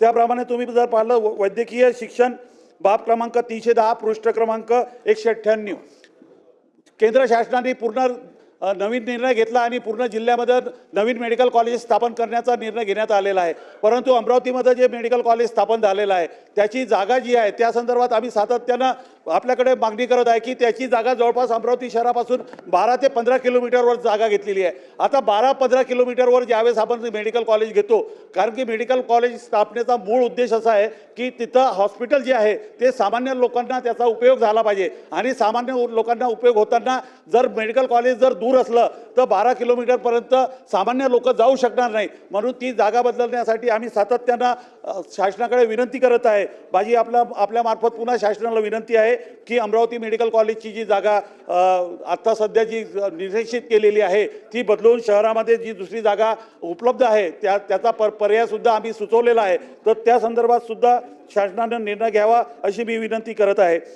त्याप्रमाणे तुम्ही जर पाहिलं वैद्यकीय शिक्षण बाब क्रमांक तीनशे दहा पृष्ठ क्रमांक एकशे अठ्ठ्याण्णव. केंद्र शासनाने पूर्ण नवीन निर्णय घेतला आणि पूर्ण जिल्ह्यामध्ये नवीन मेडिकल कॉलेज स्थापन करण्याचा निर्णय घेण्यात आलेला आहे. परंतु अमरावतीमध्ये जे मेडिकल कॉलेज स्थापन झालेलं आहे त्याची जागा जी आहे त्या संदर्भात आम्ही सातत्यानं आपल्याकडे मागणी करत आहे की त्याची जागा जवळपास अमरावती शहरापासून बारा ते पंधरा किलोमीटरवर जागा घेतलेली आहे. आता बारा पंधरा किलोमीटरवर ज्यावेळेस आपण मेडिकल कॉलेज घेतो कारण की मेडिकल कॉलेज स्थापनेचा मूळ उद्देश असा आहे की तिथं हॉस्पिटल जे आहे ते सामान्य लोकांना त्याचा उपयोग झाला पाहिजे. आणि सामान्य लोकांना उपयोग होताना जर मेडिकल कॉलेज जर दूर असलं तर बारा किलोमीटरपर्यंत सामान्य लोक जाऊ शकणार नाही. म्हणून ती जागा बदलण्यासाठी आम्ही सातत्यानं शासनाकडे विनंती करत आहे. माझी आपल्या आपल्यामार्फत पुन्हा शासनाला विनंती आहे की अमरावती मेडिकल कॉलेजची जी जागा आत्ता सध्या जी निर्देशित केलेली आहे ती बदलून शहरामध्ये जी दुसरी जागा उपलब्ध आहे त्या त्याचा पर पर्यायसुद्धा आम्ही सुचवलेला आहे. तर त्या संदर्भात सुद्धा शासनानं निर्णय घ्यावा अशी मी विनंती करत आहे.